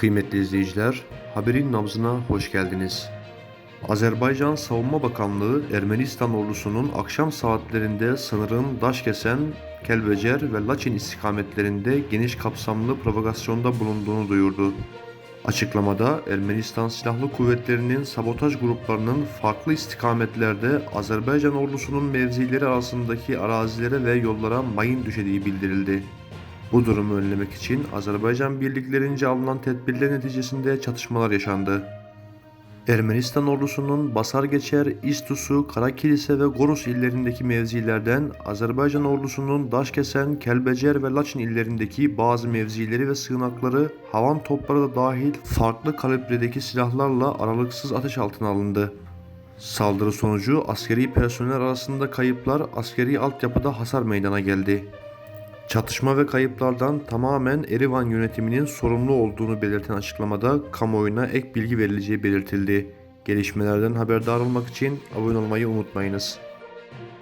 Kıymetli izleyiciler, haberin nabzına hoş geldiniz. Azerbaycan Savunma Bakanlığı Ermenistan ordusunun akşam saatlerinde sınırın Daşkesen, Kelbecer ve Laçin istikametlerinde geniş kapsamlı provokasyonda bulunduğunu duyurdu. Açıklamada Ermenistan Silahlı Kuvvetleri'nin sabotaj gruplarının farklı istikametlerde Azerbaycan ordusunun mevzileri arasındaki arazilere ve yollara mayın düşediği bildirildi. Bu durumu önlemek için Azerbaycan birliklerince alınan tedbirler neticesinde çatışmalar yaşandı. Ermenistan ordusunun Basar Geçer, İstusu, Karakilise ve Goros illerindeki mevzilerden Azerbaycan ordusunun Daşkesen, Kelbecer ve Laçin illerindeki bazı mevzileri ve sığınakları havan topları da dahil farklı kalibredeki silahlarla aralıksız ateş altına alındı. Saldırı sonucu askeri personel arasında kayıplar, askeri altyapıda hasar meydana geldi. Çatışma ve kayıplardan tamamen Erivan yönetiminin sorumlu olduğunu belirten açıklamada kamuoyuna ek bilgi verileceği belirtildi. Gelişmelerden haberdar olmak için abone olmayı unutmayınız.